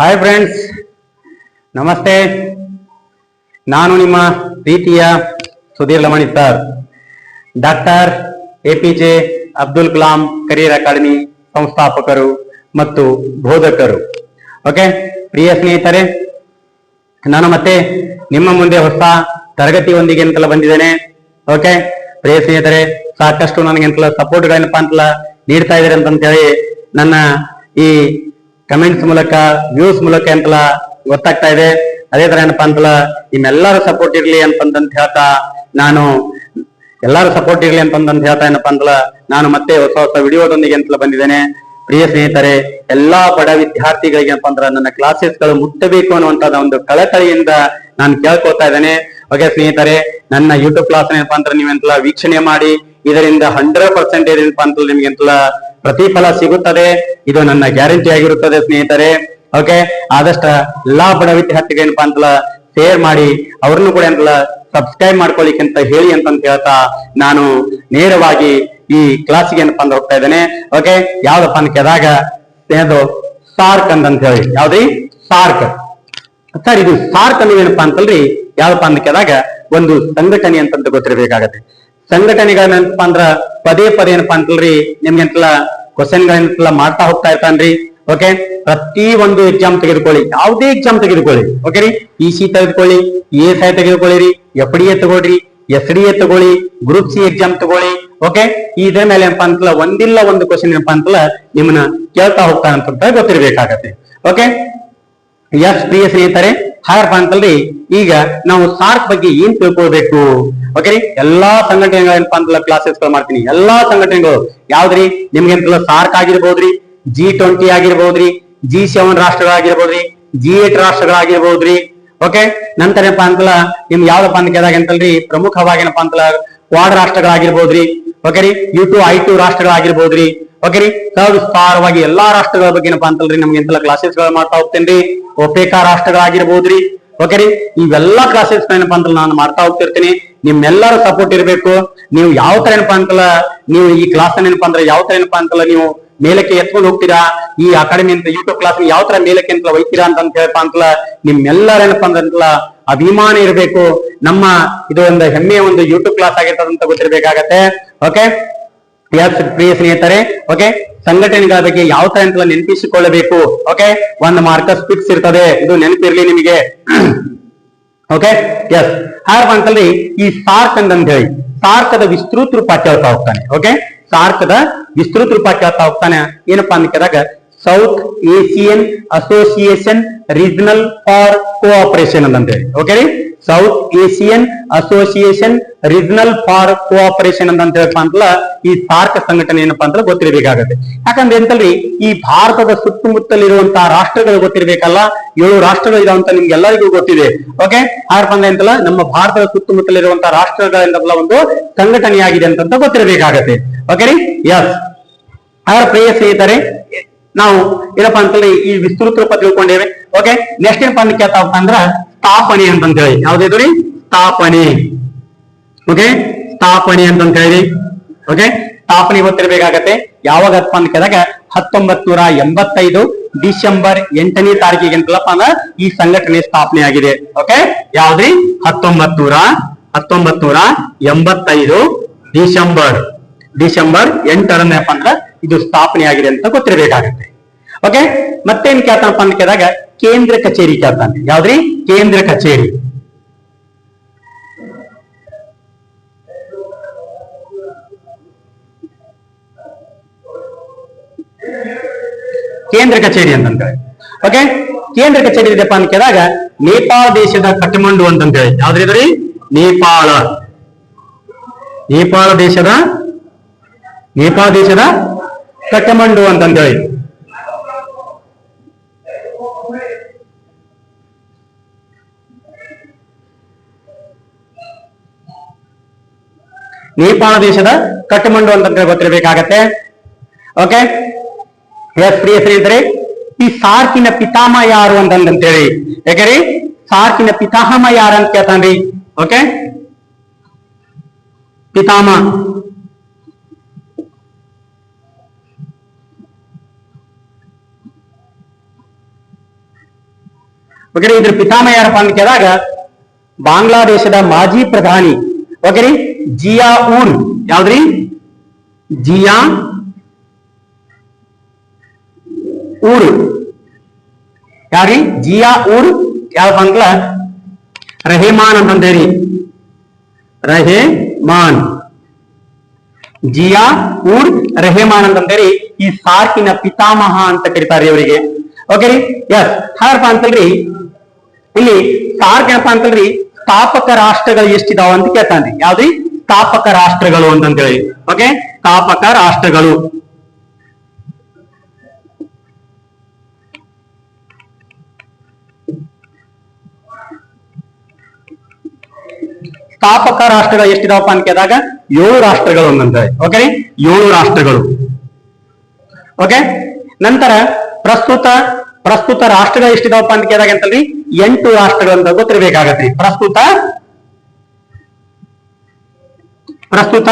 Hi friends ನಮಸ್ತೆ. ನಾನು ನಿಮ್ಮ ಪ್ರೀತಿಯ Sudhir Lamani sir doctor A P J Abdul Kalam career academy ಸಂಸ್ಥಾಪಕರು ಮತ್ತು ಬೋಧಕರು. ಓಕೆ ಪ್ರಿಯ ಸ್ನೇಹಿತರೆ, ನಾನು ಮತ್ತೆ ನಿಮ್ಮ ಮುಂದೆ ಹೊಸ ತರಗತಿಯೊಂದಿಗೆ ಅಂತಲ್ಲ ಬಂದಿದ್ದೇನೆ. ಓಕೆ ಪ್ರಿಯ ಸ್ನೇಹಿತರೆ, ಸಾಕಷ್ಟು ನನಗೆ ಸಪೋರ್ಟ್ ಸಪೋರ್ಟ್ಗಳೇನಪ್ಪ ಅಂತಲ್ಲ ನೀಡ್ತಾ ಇದ್ದಾರೆ ಅಂತ ಹೇಳಿ ನನ್ನ ಈ ಕಮೆಂಟ್ಸ್ ಮೂಲಕ ವ್ಯೂಸ್ ಮೂಲಕ ಏನಪ್ಪಲ್ಲ ಗೊತ್ತಾಗ್ತಾ ಇದೆ. ಅದೇ ತರ ಏನಪ್ಪಾ ಅಂತಲ್ಲ ನಿಮ್ಮೆಲ್ಲರ ಸಪೋರ್ಟ್ ಇರ್ಲಿ ಅಂತಂತ ಹೇಳ್ತಾ ನಾನು, ಎಲ್ಲಾರು ಸಪೋರ್ಟ್ ಇರ್ಲಿ ಅಂತಂತ ಹೇಳ್ತಾ ಏನಪ್ಪಾ ಅಂತಲ್ಲ ನಾನು ಮತ್ತೆ ಹೊಸ ಹೊಸ ವಿಡಿಯೋದೊಂದಿಗೆ ಅಂತಲ್ಲ ಬಂದಿದ್ದೇನೆ. ಪ್ರಿಯ ಸ್ನೇಹಿತರೆ, ಎಲ್ಲಾ ಬಡ ವಿದ್ಯಾರ್ಥಿಗಳಿಗೆ ಏನಪ್ಪಾ ಅಂದ್ರೆ, ನನ್ನ ಕ್ಲಾಸಸ್ಗಳು ಮುಟ್ಟಬೇಕು ಅನ್ನುವಂತ ಒಂದು ಕಳಕಳಿಯಿಂದ ನಾನು ಕೇಳ್ಕೊತಾ ಇದ್ದೇನೆ. ಓಕೆ ಸ್ನೇಹಿತರೆ, ನನ್ನ ಯೂಟ್ಯೂಬ್ ಕ್ಲಾಸ್ ಏನಪ್ಪಾ ಅಂದ್ರೆ, ನೀವೆಂತಲ್ಲ ವೀಕ್ಷಣೆ ಮಾಡಿ, ಇದರಿಂದ ಹಂಡ್ರೆಡ್ ಪರ್ಸೆಂಟೇಜ್ ಏನಪ್ಪಾ ನಿಮ್ಗೆ ಎಂತಲ್ಲ ಪ್ರತಿಫಲ ಸಿಗುತ್ತದೆ. ಇದು ನನ್ನ ಗ್ಯಾರಂಟಿ ಆಗಿರುತ್ತದೆ, ಸ್ನೇಹಿತರೆ. ಓಕೆ? ಆದಷ್ಟ ಎಲ್ಲಾ ಬಡ ವಿದ್ಯಾರ್ಥಿಗಳು ಏನಪ್ಪಾ ಅಂತಲ್ಲ ಶೇರ್ ಮಾಡಿ. ಅವ್ರನ್ನು ಕೂಡ ಅಂತಲ್ಲ ಸಬ್ಸ್ಕ್ರೈಬ್ ಮಾಡ್ಕೊಳ್ಳಿಕ್ಕೆ ಅಂತ ಹೇಳಿ ಅಂತಂತ ಹೇಳ್ತಾ ನಾನು ನೇರವಾಗಿ ಈ ಕ್ಲಾಸಿಗೆ ಏನಪ್ಪಾ ಅಂದ್ರೆ ಹೋಗ್ತಾ ಇದ್ದೇನೆ. ಓಕೆ? ಯಾವ್ದಪ್ಪ ಅಂತ ಕೇಳಿದಾಗ ಸ್ನೇಹದು ಸಾರ್ಕ್ ಅಂತ ಹೇಳಿ. ಯಾವ್ದ್ರಿ? ಸಾರ್ಕ್ ಸರ್, ಇದು ಸಾರ್ಕ್ ಅನ್ನೋದು ಏನಪ್ಪಾ ಅಂತಲ್ರಿ, ಯಾವ್ದಪ್ಪ ಅಂತ ಕೇಳಿದಾಗ, ಒಂದು ಸಂಘಟನೆ ಅಂತಂತ ಗೊತ್ತಿರಬೇಕಾಗತ್ತೆ. ಸಂಘಟನೆಗಳನ್ನಪ್ಪ ಅಂದ್ರ ಪದೇ ಪದೇ ಏನಪ್ಪಾ ಅಂತಲ್ರಿ, ನಿಮ್ಗೆ ಅಂತಲ್ಲ ಕ್ವಶನ್ ಗಳನ್ನೆಲ್ಲ ಮಾಡ್ತಾ ಹೋಗ್ತಾ ಇರ್ತಾನ್ರಿ. ಓಕೆ ಪ್ರತಿ ಒಂದು ಎಕ್ಸಾಮ್ ತೆಗೆದುಕೊಳ್ಳಿ. ಯಾವುದೇ ಎಕ್ಸಾಮ್ ತೆಗೆದುಕೊಳ್ಳಿ. ಓಕೆ ರೀ? ಇ ಸಿ ತೆಗೆದುಕೊಳ್ಳಿ ಇ ಎಸ್ ಐ ತೆಗೆದುಕೊಳ್ಳಿ ರೀ ಎಫ್ ಡಿ ಎ ತಗೊಳ್ರಿ ಎಸ್ ಡಿ ಎ ತಗೊಳ್ಳಿ ಗ್ರೂಪ್ ಸಿ ಎಕ್ಸಾಮ್ ತಗೊಳ್ಳಿ. ಓಕೆ ಇದ್ರ ಮೇಲೆ ಏನಪ್ಪಾ ಅಂತಲ್ಲ ಒಂದಿಲ್ಲ ಒಂದು ಕ್ವಶನ್ ಏನಪ್ಪಾ ಅಂತಲ್ಲ ನಿಮ್ಮನ್ನ ಕೇಳ್ತಾ ಹೋಗ್ತಾ ಅಂತ ಗೊತ್ತಿರ್ಬೇಕಾಗತ್ತೆ. ಓಕೆ ಎಸ್ ಪ್ರಿಯ ಸ್ನೇಹಿತರೆ ಹಾಗಪ್ಪ ಅಂತಲ್ರಿ ಈಗ ನಾವು ಸಾರ್ಕ್ ಬಗ್ಗೆ ಏನ್ ತಿಳ್ಕೊಳ್ಬೇಕು? ಓಕೆ ರೀ? ಎಲ್ಲಾ ಸಂಘಟನೆಗಳೇನಪ್ಪ ಅಂತಲ್ಲ ಕ್ಲಾಸಸ್ ಮಾಡ್ತೀನಿ. ಎಲ್ಲಾ ಸಂಘಟನೆಗಳು ಯಾವ್ದ್ರಿ? ನಿಮ್ಗೆ ಅಂತಲ್ಲ ಸಾರ್ಕ್ ಆಗಿರ್ಬೋದ್ರಿ ಜಿ ಟ್ವೆಂಟಿ ಆಗಿರ್ಬೋದ್ರಿ ಜಿ ಸೆವೆನ್ ರಾಷ್ಟ್ರಗಳಾಗಿರ್ಬೋದ್ರಿ ಜಿ ಏಟ್ ರಾಷ್ಟ್ರಗಳಾಗಿರ್ಬೋದ್ರಿ ಓಕೆ ನಂತರ ಏನಪ್ಪಾ ಅಂತಲ್ಲ, ನಿಮ್ಗೆ ಯಾವ್ದಪ್ಪ ಅಂತ ಕೇಳಿದಾಗ ಅಂತಲ್ರಿ ಪ್ರಮುಖವಾಗಿ ಏನಪ್ಪಾ ಅಂತಲ್ಲ ಕ್ವಾಡ್ ರಾಷ್ಟ್ರಗಳಾಗಿರ್ಬೋದ್ರಿ ಓಕೆ ರೀ ಯು ಟು ಐ ಟು ರಾಷ್ಟ್ರಗಳಾಗಿರ್ಬೋದ್ರಿ. ಓಕೆ ರೀ ಸವಿಸ್ತಾರವಾಗಿ ಎಲ್ಲಾ ರಾಷ್ಟ್ರಗಳ ಬಗ್ಗೆ ಏನಪ್ಪಾ ಅಂತಲ್ರಿ ನಮ್ಗೆ ಎಂತೆಲ್ಲ ಕ್ಲಾಸಸ್ಗಳು ಮಾಡ್ತಾ ಹೋಗ್ತೇನ್ರಿ. ಒಪೇಕಾ ರಾಷ್ಟ್ರಗಳಾಗಿರ್ಬೋದ್ರಿ. ಓಕೆ ರೀ ಇವೆಲ್ಲಾ ಕ್ಲಾಸಸ್ ಏನಪ್ಪಾ ಅಂತಲ್ಲ ನಾನು ಮಾಡ್ತಾ ಹೋಗ್ತಿರ್ತೀನಿ. ನಿಮ್ಮೆಲ್ಲರ ಸಪೋರ್ಟ್ ಇರಬೇಕು. ನೀವು ಯಾವ ತರ ಏನಪ್ಪಾ ಅಂತಲ್ಲ, ನೀವು ಈ ಕ್ಲಾಸ್ ಏನಪ್ಪಾ ಅಂದ್ರೆ ಯಾವ ತರ ಏನಪ್ಪಾ ಅಂತಲ್ಲ ನೀವು ಮೇಲಕ್ಕೆ ಎತ್ಕೊಂಡು ಹೋಗ್ತೀರಾ? ಈ ಅಕಾಡೆಮಿ ಅಂತ ಯೂಟ್ಯೂಬ್ ಕ್ಲಾಸ್ ಯಾವ ತರ ಮೇಲಕ್ಕೆ ಅಂತ ಒಯ್ತೀರಾ ಅಂತ ಹೇಳಪ್ಪ ಅಂತಲ್ಲ, ನಿಮ್ಮೆಲ್ಲರ ಏನಪ್ಪಾ ಅಂತಲ್ಲ ಅಭಿಮಾನ ಇರಬೇಕು. ನಮ್ಮ ಇದು ಒಂದು ಹೆಮ್ಮೆಯ ಒಂದು ಯೂಟ್ಯೂಬ್ ಕ್ಲಾಸ್ ಆಗಿರ್ತದಂತ ಗೊತ್ತಿರಬೇಕಾಗತ್ತೆ. ಓಕೆ ಎಸ್ ಪ್ರಿಯ ಸ್ನೇಹಿತರೆ. ಓಕೆ ಸಂಘಟನೆಗಳ ಬಗ್ಗೆ ಯಾವ ತರ ಅಂತ ನೆನಪಿಸಿಕೊಳ್ಳಬೇಕು? ಓಕೆ ಒಂದು ಮಾರ್ಕಸ್ ಫಿಕ್ಸ್ ಇರ್ತದೆ. ಇದು ನೆನಪಿರ್ಲಿ ನಿಮಗೆ. ಓಕೆ ಎಸ್ ಹಾಗಪ್ಪ ಅಂತಂದ್ರೆ ಈ ಸಾರ್ಕ್ ಅಂತ ಹೇಳಿ. ಸಾರ್ಕದ ವಿಸ್ತೃತ ರೂಪ ಕೇಳ್ತಾ ಹೋಗ್ತಾನೆ. ಓಕೆ ಸಾರ್ಕದ ವಿಸ್ತೃತ ರೂಪ ಕೇಳ್ತಾ ಹೋಗ್ತಾನೆ. ಏನಪ್ಪಾ ಅಂತ ಕೇಳಿದಾಗ South Asian Association Regional for cooperation ಅಂತ ಹೇಳಿ ಓಕೆ ರೀ? South Asian Association Regional for cooperation ಅಂತ ಹೇಳಪ್ಪ ಅಂತಲ್ಲ, ಈ ಸಾರ್ಕ್ ಸಂಘಟನೆ ಏನಪ್ಪಾ ಅಂತ ಗೊತ್ತಿರಬೇಕಾಗತ್ತೆ. ಯಾಕಂದ್ರೆ ಎಂತಲ್ರಿ, ಈ ಭಾರತದ ಸುತ್ತಮುತ್ತಲಿರುವಂತಹ ರಾಷ್ಟ್ರಗಳು ಗೊತ್ತಿರ್ಬೇಕಲ್ಲ, ಏಳು ರಾಷ್ಟ್ರಗಳು ಇದಾವಂತ ನಿಮ್ಗೆ ಎಲ್ಲರಿಗೂ ಗೊತ್ತಿದೆ ಓಕೆ ಹಾಗಪ್ಪ ಅಂದ್ರೆ ಎಂತಲ್ಲ, ನಮ್ಮ ಭಾರತದ ಸುತ್ತಮುತ್ತಲಿರುವಂತಹ ರಾಷ್ಟ್ರಗಳಿಂದಲ್ಲ ಒಂದು ಸಂಘಟನೆಯಾಗಿದೆ ಅಂತ ಗೊತ್ತಿರಬೇಕಾಗತ್ತೆ ಓಕೆ ರೀ? ಯಸ್ ಅವರ ಪ್ರಿಯ ಸ್ನೇಹಿತರೆ ನಾವು ಏನಪ್ಪಾ ಅಂತಂದ್ರೆ ಈ ವಿಸ್ತೃತ ರೂಪ ತಿಳ್ಕೊಂಡೇವೆ. ಓಕೆ ನೆಕ್ಸ್ಟ್ ಏನಪ್ಪಾ ಅಂತ ಕೇಳ್ತಾ ಹೋಗ್ತಾ ಅಂದ್ರ ಸ್ಥಾಪನೆ ಅಂತ ಹೇಳಿ ಯಾವ್ದು ರೀ? ಸ್ಥಾಪನೆ. ಓಕೆ ಸ್ಥಾಪನೆ ಅಂತಂತ ಹೇಳಿ ಓಕೆ ಸ್ಥಾಪನೆ ಗೊತ್ತಿರಬೇಕಾಗತ್ತೆ ಯಾವಾಗ ಅಂತ ಕೇಳಿದಾಗ ಹತ್ತೊಂಬತ್ ನೂರ ಎಂಬತ್ತೈದು ಡಿಸೆಂಬರ್ ಎಂಟನೇ ತಾರೀಕಿಗೆ ಅಂತಲ್ಲಪ್ಪ ಅಂದ್ರೆ ಈ ಸಂಘಟನೆ ಸ್ಥಾಪನೆ ಆಗಿದೆ. ಓಕೆ ಯಾವ್ದ್ರಿ ಹತ್ತೊಂಬತ್ ನೂರ ಹತ್ತೊಂಬತ್ ನೂರ ಎಂಬತ್ತೈದು ಡಿಸೆಂಬರ್. ಡಿಸೆಂಬರ್ ಎಂಟರನೇಪ್ಪ ಅಂದ್ರೆ ಇದು ಸ್ಥಾಪನೆ ಆಗಿದೆ ಅಂತ ಗೊತ್ತಿರಬೇಕಾಗತ್ತೆ. ಓಕೆ ಮತ್ತೇನ್ ಕೇಳ್ತಾನಪ್ಪ ಅಂತ ಕೇಳಿದಾಗ ಕೇಂದ್ರ ಕಚೇರಿ ಕೇಳ್ತಾನೆ ಯಾವ್ದ್ರಿ? ಕೇಂದ್ರ ಕಚೇರಿ. ಕೇಂದ್ರ ಕಚೇರಿ ಅಂತಂದ್ರೆ ಓಕೆ ಕೇಂದ್ರ ಕಚೇರಿ ಇದೆಪ್ಪ ಅಂತ ಕೇಳಿದಾಗ ನೇಪಾಳ ದೇಶದ ಕಠಮಂಡು ಅಂತಂತ ಹೇಳಿ ಯಾವ್ದ್ರಿ ನೇಪಾಳ. ನೇಪಾಳ ದೇಶದ ನೇಪಾಳ ದೇಶದ ಕಟಮಂಡು ಅಂತ ಹೇಳಿ ನೇಪಾಳ ದೇಶದ ಕಟ್ಟಮಂಡು ಅಂತಂದ್ರೆ ಗೊತ್ತಿರಬೇಕಾಗತ್ತೆ. ಓಕೆ ಎಸ್ ಪ್ರಿಯ ಸ್ನೇಹಿತರೆ, ಈ ಸಾರ್ಕಿನ ಪಿತಾಮ ಯಾರು ಅಂತಂದಂತೇಳಿ ಯಾಕಂದ್ರೆ ಸಾರ್ಕಿನ ಪಿತಾಮಹ ಯಾರು ಅಂತ ಕೇಳ್ತಾನ್ರಿ. ಓಕೆ ಪಿತಾಮ ಓಕೆ ಇದ್ರ ಪಿತಾಮಹ ಯಾರಪ್ಪ ಅಂತ ಕೇಳಿದಾಗ, ಬಾಂಗ್ಲಾದೇಶದ ಮಾಜಿ ಪ್ರಧಾನಿ ಓಕೆ ರೀ ಜಿಯಾ ಊರ್ ಯಾವ್ದ್ರಿ? ಜಿಯಾ ಊರ್. ಯಾರಿ ಜಿಯಾ ಊರ್. ಯಾವ ಅಂತಲ ರೆಹಮಾನ್ ಅಂತಂದೇರಿ. ರೆಹಮಾನ್. ಜಿಯಾ ಊರ್, ರೆಹಮಾನ್ ಅಂತಂದೇರಿ. ಈ ಸಾರ್ಕಿನ ಪಿತಾಮಹ ಅಂತ ಕರೀತಾರೆ ಇವರಿಗೆ ಓಕೆ ರೀ ಎಸ್ ಹಾರಪ್ಪ ಅಂತಲ್ರಿ ಇಲ್ಲಿ ಟಾರ್ಕ್ ಏನಪ್ಪಾ ಅಂತಲ್ರಿ ಸ್ಥಾಪಕ ರಾಷ್ಟ್ರಗಳು ಎಷ್ಟಿದಾವ ಅಂತ ಕೇಳ್ತಾನ್ರಿ. ಯಾವ್ದ್ರಿ? ಸ್ಥಾಪಕ ರಾಷ್ಟ್ರಗಳು ಅಂತಂತೇಳಿ. ಓಕೆ? ಸ್ಥಾಪಕ ರಾಷ್ಟ್ರಗಳು. ಸ್ಥಾಪಕ ರಾಷ್ಟ್ರಗಳು ಎಷ್ಟಿದಾವಪ್ಪ ಅಂತ ಕೇಳಿದಾಗ ಏಳು ರಾಷ್ಟ್ರಗಳು ಅಂತಂತೇಳಿ ಓಕೆ? ಏಳು ರಾಷ್ಟ್ರಗಳು. ಓಕೆ? ನಂತರ ಪ್ರಸ್ತುತ ಪ್ರಸ್ತುತ ರಾಷ್ಟ್ರಗಳು ಎಷ್ಟಿದಾವಪ್ಪ ಅಂತ ಕೇಳಿದಾಗ ಅಂತಲ್ರಿ ಎಂಟು ರಾಷ್ಟ್ರಗಳು ಅಂತ ಗೊತ್ತಿರ್ಬೇಕಾಗತ್ರಿ ಪ್ರಸ್ತುತ ಪ್ರಸ್ತುತ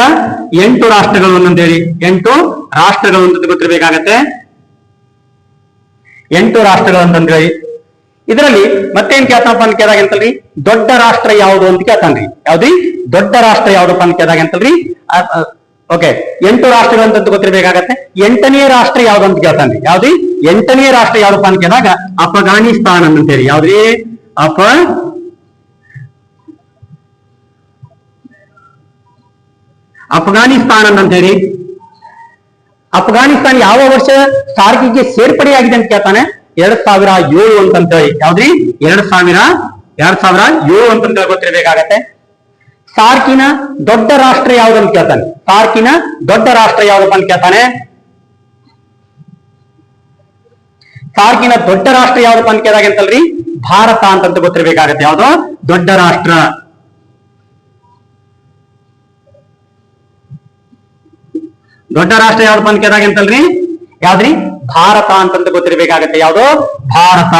ಎಂಟು ರಾಷ್ಟ್ರಗಳು ಅಂತೇಳಿ ಎಂಟು ರಾಷ್ಟ್ರಗಳು ಅಂತ ಗೊತ್ತಿರಬೇಕಾಗತ್ತೆ. ಎಂಟು ರಾಷ್ಟ್ರಗಳು ಅಂತಂದ್ರೆ. ಇದರಲ್ಲಿ ಮತ್ತೇನ್ ಕೇಳ್ತಾನಪ್ಪ ಅಂತ ಕೇಳಿದಾಗ ಅಂತಲ್ರಿ ದೊಡ್ಡ ರಾಷ್ಟ್ರ ಯಾವುದು ಅಂತ ಕೇಳ್ತಾನ್ರಿ. ಯಾವ್ದ್ರಿ ದೊಡ್ಡ ರಾಷ್ಟ್ರ ಯಾವ್ದಪ್ಪ ಅಂತ ಕೇಳಿದಾಗ ಅಂತಲ್ರಿ ಓಕೆ ಎಂಟು ರಾಷ್ಟ್ರಗಳು ಅಂತ ಗೊತ್ತಿರಬೇಕಾಗತ್ತೆ. ಎಂಟನೇ ರಾಷ್ಟ್ರ ಯಾವ್ದಂತ ಅಂತ ಕೇಳ್ತಾನ್ರಿ ಯಾವ್ದ್ರಿ ಎಂಟನೇ ರಾಷ್ಟ್ರ ಯಾವ್ದಪ್ಪ ಅಂತ ಕೇಳಿದಾಗ ಅಫಘಾನಿಸ್ತಾನ್ ಅಂತೇಳಿ ಯಾವ್ದ್ರಿ? ಅಫ ಅಫ್ಘಾನಿಸ್ತಾನ್ ಅಂತ ಹೇಳಿ. ಅಫ್ಘಾನಿಸ್ತಾನ್ ಯಾವ ವರ್ಷ ಸಾರ್ಕಿಗೆ ಸೇರ್ಪಡೆಯಾಗಿದೆ ಅಂತ ಕೇಳ್ತಾನೆ? ಎರಡ್ ಸಾವಿರ ಏಳು ಅಂತ ಹೇಳಿ. ಯಾವ್ದ್ರಿ? ಎರಡ್ ಸಾವಿರ ಎರಡ್ ಸಾವಿರ ಏಳು ಅಂತ ಗೊತ್ತಿರಬೇಕಾಗತ್ತೆ. ಸಾರ್ಕಿನ ದೊಡ್ಡ ರಾಷ್ಟ್ರ ಯಾವ್ದು ಅಂತ ಕೇಳ್ತಾನೆ. ಸಾರ್ಕಿನ ದೊಡ್ಡ ರಾಷ್ಟ್ರ ಯಾವ್ದಪ್ಪ ಅಂತ ಕೇಳ್ತಾನೆ. ಸಾರ್ಕಿನ ದೊಡ್ಡ ರಾಷ್ಟ್ರ ಯಾವ್ದಪ್ಪ ಅಂತ ಕೇಳಿದಾಗ ಅಂತಲ್ರಿ ಭಾರತ ಅಂತಂತ ಗೊತ್ತಿರಬೇಕಾಗತ್ತೆ. ಯಾವ್ದು? ದೊಡ್ಡ ರಾಷ್ಟ್ರ. ದೊಡ್ಡ ರಾಷ್ಟ್ರ ಯಾವ್ದಪ್ಪ ಅಂತ ಕೇಳಿದಾಗ ಅಂತಲ್ರಿ ಯಾವ್ದ್ರಿ? ಭಾರತ ಅಂತಂತ ಗೊತ್ತಿರಬೇಕಾಗತ್ತೆ. ಯಾವ್ದು? ಭಾರತ.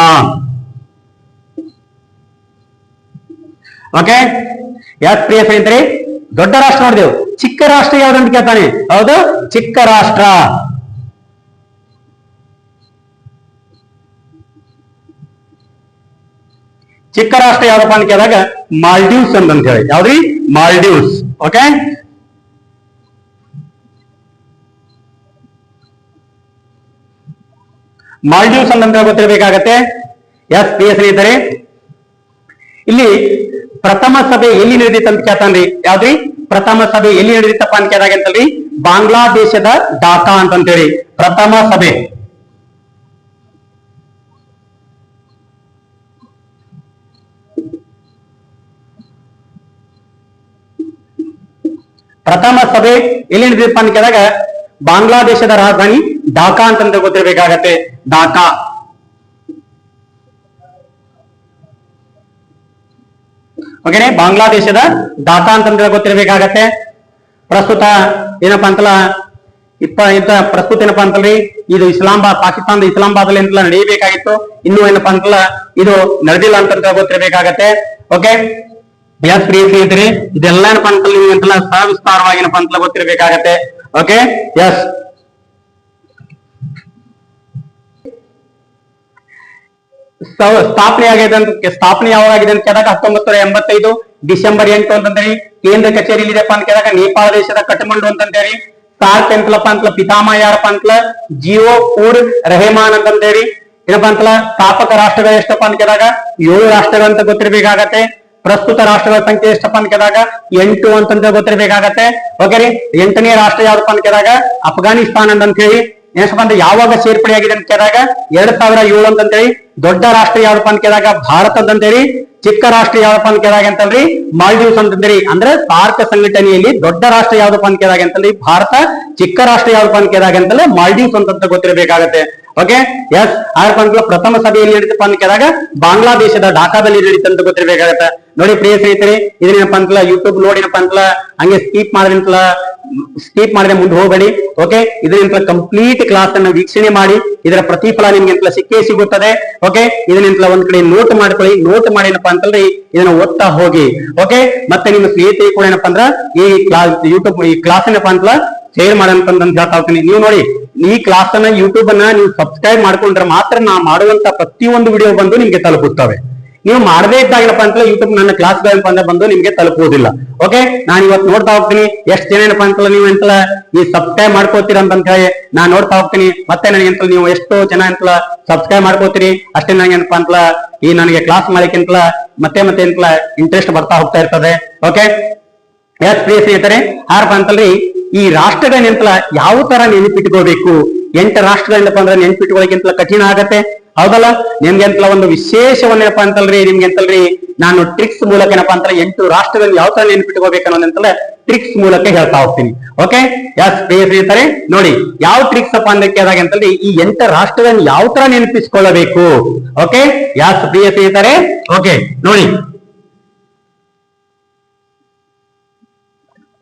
ಓಕೆ ಯಾಕೆ ಪ್ರಿಯ ಸ್ನೇಹಿತರೆ? ದೊಡ್ಡ ರಾಷ್ಟ್ರ ನೋಡಿದೆವು. ಚಿಕ್ಕ ರಾಷ್ಟ್ರ ಯಾವ್ದು ಅಂತ ಕೇಳ್ತಾನೆ? ಹೌದು, ಚಿಕ್ಕ ರಾಷ್ಟ್ರ. ಚಿಕ್ಕ ರಾಷ್ಟ್ರ ಯಾವ್ದಪ್ಪ ಅಂತ ಕೇಳಿದಾಗ ಮಾಲ್ಡೀವ್ಸ್ ಅಂತ ಹೇಳಿ. ಯಾವ್ದ್ರಿ? ಮಾಲ್ಡೀವ್ಸ್. ಓಕೆ ಮಾಲ್ಡೀವ್ಸ್ ಅಂತ ಗೊತ್ತಿರಬೇಕಾಗತ್ತೆ? ಎಸ್ ಪ್ರಿಯ ಸ್ನೇಹಿತರೆ? ಇಲ್ಲಿ ಪ್ರಥಮ ಸಭೆ ಎಲ್ಲಿ ನಡೆದಿತ್ತು ಅಂತ ಕೇಳ್ತಾನ್ರಿ. ಯಾವ್ದ್ರಿ? ಪ್ರಥಮ ಸಭೆ ಎಲ್ಲಿ ನಡೆದಿತ್ತಪ್ಪ ಅಂತ ಕೇಳಿದಾಗ ಅಂತಲ್ರಿ? ಬಾಂಗ್ಲಾದೇಶದ ಢಾಕಾ ಅಂತಂತೇಳಿ. ಪ್ರಥಮ ಸಭೆ. ಪ್ರಥಮ ಸಭೆ ಎಲ್ಲಿ ನಡೆದಿತ್ತಪ್ಪ ಅಂತ ಕೇಳಿದಾಗ, ಬಾಂಗ್ಲಾದೇಶದ ರಾಜಧಾನಿ ಢಾಕಾ ಅಂತಂದ್ರೆ ಗೊತ್ತಿರಬೇಕಾಗತ್ತೆ. ಢಾಕಾ. ಓಕೆನೆ ಬಾಂಗ್ಲಾದೇಶದ ದಾತಾ ಅಂತಂದ್ರೆ ಗೊತ್ತಿರಬೇಕಾಗತ್ತೆ. ಪ್ರಸ್ತುತ ಏನಪ್ಪಾ ಅಂತಲ್ಲ, ಇಪ್ಪ ಇಂತ ಪ್ರಸ್ತುತ ಏನಪ್ಪಾ ಅಂತಲ್ರಿ, ಇದು ಇಸ್ಲಾಂಬಾ, ಪಾಕಿಸ್ತಾನದ ಇಸ್ಲಾಮಾಬಾದ್ ಅಂತಲ್ಲ ನಡೆಯಬೇಕಾಗಿತ್ತು. ಇನ್ನು ಏನಪ್ಪಾ ಅಂತಲ್ಲ, ಇದು ನಡೆದಿಲ್ಲ ಅಂತ ಗೊತ್ತಿರಬೇಕಾಗತ್ತೆ. ಓಕೆ ಎಸ್ ಫ್ರೀ ಸ್ನೇಹಿತರೆ, ಇದೆಲ್ಲ ಏನಪ್ಪಾ ಅಂತಲ್ಲ ಅಂತಲ್ಲ ಸವಿಸ್ತಾರವಾಗಿ ಏನಪ್ಪಾ ಅಂತಲ್ಲ ಗೊತ್ತಿರಬೇಕಾಗತ್ತೆ. ಓಕೆ ಎಸ್ ಸ್ಥಾಪನೆ ಆಗಿದೆ ಅಂತ ಸ್ಥಾಪನೆ ಯಾವಾಗ ಆಗಿದೆ ಅಂತ ಕೇಳಿದಾಗ ಹತ್ತೊಂಬತ್ತು ನೂರ ಎಂಬತ್ತೈದು ಡಿಸೆಂಬರ್ ಎಂಟು ಅಂತಂದೇಳಿ ಕೇಂದ್ರ ಕಚೇರಿ ಇದೆಯಪ್ಪ ಅಂತ ಕೇಳಿದಾಗ ನೇಪಾಳ ದೇಶದ ಕಠಮಂಡು ಅಂತಂದೇಳಿ ಸಾರ್ಕ್ ಅಂತಲಪ್ಪ ಅಂತಲ ಪಿತಾಮ ಯಾರಪ್ಪ ಅಂತಲ, ಜಿಯೋ ಊರ್ ರೆಹಮಾನ್ ಅಂತಂದೇಳಿ ಏನಪ್ಪಾ ಅಂತಲ, ಸ್ಥಾಪಕ ರಾಷ್ಟ್ರಗಳು ಎಷ್ಟಪ್ಪ ಅಂತ ಕೇಳಿದಾಗ ಏಳು ರಾಷ್ಟ್ರಗಳು ಅಂತ ಗೊತ್ತಿರಬೇಕಾಗತ್ತೆ. ಪ್ರಸ್ತುತ ರಾಷ್ಟ್ರಗಳ ಸಂಖ್ಯೆ ಎಷ್ಟಪ್ಪ ಅಂತ ಕೇಳಿದಾಗ ಎಂಟು ಅಂತಂದ್ರೆ ಗೊತ್ತಿರಬೇಕಾಗತ್ತೆ. ಓಕೆ ರೀ, ಎಂಟನೇ ರಾಷ್ಟ್ರ ಯಾವ್ದಪ್ಪ ಅಂತ ಕೇಳಿದಾಗ ಅಫ್ಘಾನಿಸ್ತಾನ್ ಅಂತ ಹೇಳಿ. ಏನಪ್ಪ ಅಂದ್ರೆ ಯಾವಾಗ ಸೇರ್ಪಡೆ ಆಗಿದೆ ಅಂತ ಕೇಳಿದಾಗ ಎರಡ್ ಸಾವಿರ ಏಳು ಅಂತಂತೇಳಿ ದೊಡ್ಡ ರಾಷ್ಟ್ರ ಯಾವ್ದಪ್ಪ ಅಂತ ಕೇಳಿದಾಗ ಭಾರತ ಅಂತಂತೇಳಿ ಚಿಕ್ಕ ರಾಷ್ಟ್ರ ಯಾವ್ದಪ್ಪ ಅಂತ ಕೇಳಿದಾಗ ಅಂತಂದ್ರಿ, ಮಾಲ್ಡೀವ್ಸ್ ಅಂತಂದ್ರಿ ಅಂದ್ರೆ ಸಾರ್ಕ ಸಂಘಟನೆಯಲ್ಲಿ ದೊಡ್ಡ ರಾಷ್ಟ್ರ ಯಾವ್ದಪ್ಪ ಅಂತ ಕೇಳಿದಾಗ ಅಂತಂದ್ರಿ, ಭಾರತ ಚಿಕ್ಕ ರಾಷ್ಟ್ರ ಯಾವ್ದಪ್ಪ ಅಂತ ಕೇಳಿದಾಗ ಅಂತಂದ್ರೆ ಮಾಲ್ಡೀವ್ಸ್ ಅಂತ ಗೊತ್ತಿರಬೇಕಾಗತ್ತೆ. ಓಕೆ ಎಸ್ ಆರ್ ಪ್ರಥಮ ಸಭೆಯಲ್ಲಿ ನಡೀತಪ್ಪ ಅಂತ ಕೇಳಿದಾಗ ಬಾಂಗ್ಲಾದೇಶದ ಢಾಕಾದಲ್ಲಿ ನಡೀತಂತ ಗೊತ್ತಿರಬೇಕಾಗತ್ತೆ. ನೋಡಿ ಪ್ರಿಯ ಸ್ನೇಹಿತರೆ ಇದನ್ನೇನಪ್ಪ ಅಂತಲ್ಲ ಯೂಟ್ಯೂಬ್ ನೋಡಿನಪ್ಪ ಅಂತಲ್ಲ, ಹಂಗೆ ಸ್ಕೀಪ್ ಮಾಡಿದ್ರಂತಲ್ಲ ಸ್ಕೀಪ್ ಮಾಡಿದ್ರೆ ಮುಂದೆ ಹೋಗಬೇಡಿ ಓಕೆ ಇದರಿಂದ ಕಂಪ್ಲೀಟ್ ಕ್ಲಾಸ್ ಅನ್ನು ವೀಕ್ಷಣೆ ಮಾಡಿ, ಇದರ ಪ್ರತಿಫಲ ನಿಮ್ಗೆ ಎಂತ ಸಿಕ್ಕೇ ಸಿಗುತ್ತದೆ ಓಕೆ ಇದನ್ನಿಂತಲ ಒಂದ್ ಕಡೆ ನೋಟ್ ಮಾಡ್ಕೊಳ್ಳಿ ನೋಟ್ ಮಾಡಿ ಏನಪ್ಪಾ ಅಂತಂದ್ರೆ ಇದನ್ನ ಓದ್ತಾ ಹೋಗಿ ಓಕೆ ಮತ್ತೆ ನಿಮ್ಮ ಸ್ನೇಹಿತರಿಗೆ ಕೂಡ ಏನಪ್ಪಾ ಅಂದ್ರ, ಈ ಕ್ಲಾಸ್ ಯೂಟ್ಯೂಬ್ ಈ ಕ್ಲಾಸ್ ಏನಪ್ಪಾ ಅಂತಲ್ಲ ಶೇರ್ ಮಾಡಂತ ಹೇಳ್ತಾ ಹೋಗ್ತೀನಿ. ನೀವು ನೋಡಿ, ಈ ಕ್ಲಾಸ್ ಅನ್ನ ಯೂಟ್ಯೂಬ್ ಅನ್ನ ನೀವು ಸಬ್ಸ್ಕ್ರೈಬ್ ಮಾಡ್ಕೊಂಡ್ರೆ ಮಾತ್ರ ನಾ ಮಾಡುವಂತ ಪ್ರತಿಯೊಂದು ವಿಡಿಯೋ ಬಂದು ನಿಮ್ಗೆ ತಲುಪುತ್ತವೆ. ನೀವು ಮಾಡದೇ ಇದ್ದಾಗಲಪ್ಪ ಅಂತ ಯೂಟ್ಯೂಬ್ ನನ್ನ ಕ್ಲಾಸ್ ಗಳಪ್ಪ ಬಂದು ನಿಮ್ಗೆ ತಲುಪುವುದಿಲ್ಲ. ಓಕೆ ನಾನು ಇವತ್ತು ನೋಡ್ತಾ ಹೋಗ್ತೀನಿ. ಎಷ್ಟು ಜನ ಏನಪ್ಪ ಅಂತಲ್ಲ ನೀವು ಎಂತಲ್ಲ ಈ ಸಬ್ಸ್ಕ್ರೈಬ್ ಮಾಡ್ಕೋತೀರ ಅಂತ ಹೇಳಿ ನಾನು ನೋಡ್ತಾ ಹೋಗ್ತೀನಿ. ಮತ್ತೆ ನನಗೆ ಅಂತಲ್ಲ ನೀವು ಎಷ್ಟು ಜನ ಅಂತಲ್ಲ ಸಬ್ಸ್ಕ್ರೈಬ್ ಮಾಡ್ಕೋತೀರಿ. ಅಷ್ಟೇ ನನಗೆ ಏನಪ್ಪ ಅಂತಲ್ಲ ಈ ನನಗೆ ಕ್ಲಾಸ್ ಮಾಡಲಿಕ್ಕಿಂತಲ ಮತ್ತೆ ಮತ್ತೆ ಅಂತಲ್ಲ ಇಂಟ್ರೆಸ್ಟ್ ಬರ್ತಾ ಹೋಗ್ತಾ ಇರ್ತದೆ. ಓಕೆ ಎಸ್ ಪ್ರಿಯ ಸ್ನೇಹಿತರೆ ಹಾರಪ್ಪ ಅಂತಲ್ರಿ ಈ ರಾಷ್ಟ್ರಗಳ ನೆನಪಲ ಯಾವ ತರ ನೆನಪಿಟ್ಕೋಬೇಕು? ಎಂಟು ರಾಷ್ಟ್ರಗಳಿಂದಪ್ಪ ಅಂದ್ರೆ ನೆನಪಿಟ್ಕೊಳ್ಳಿಕ್ಕಿಂತಲ ಕಠಿಣ ಆಗತ್ತೆ. ಹೌದಲ್ಲ? ನಿಮ್ಗೆ ಅಂತಲ ಒಂದು ವಿಶೇಷವನ್ನೇನಪ್ಪ ಅಂತಲ್ರಿ? ನಿಮ್ಗೆ ಅಂತಲ್ರಿ ನಾನು ಟ್ರಿಕ್ಸ್ ಮೂಲಕ ಏನಪ್ಪಾ ಅಂತಲ್ಲ ಎಂಟು ರಾಷ್ಟ್ರದಲ್ಲಿ ಯಾವ ತರ ನೆನ್ಪಿಟ್ಕೋಬೇಕು ಅನ್ನೋದಂತಲ್ಲ ಟ್ರಿಕ್ಸ್ ಮೂಲಕ ಹೇಳ್ತಾ ಹೋಗ್ತೀನಿ. ಓಕೆ ಎಸ್ ಸ್ನೇಹಿತರೆ, ನೋಡಿ, ಯಾವ ಟ್ರಿಕ್ಸ್ ಅಪ್ಪ ಅಂದಕ್ಕೆ ಕೇಳಿದಾಗ ಅಂತಂದ್ರೆ ಈ ಎಂಟು ರಾಷ್ಟ್ರದಲ್ಲಿ ಯಾವ ತರ ನೆನಪಿಸ್ಕೊಳ್ಳಬೇಕು? ಓಕೆ ಯಾಸ್ ಪ್ರಿಯ ಸ್ನೇಹಿತರೆ? ಓಕೆ ನೋಡಿ.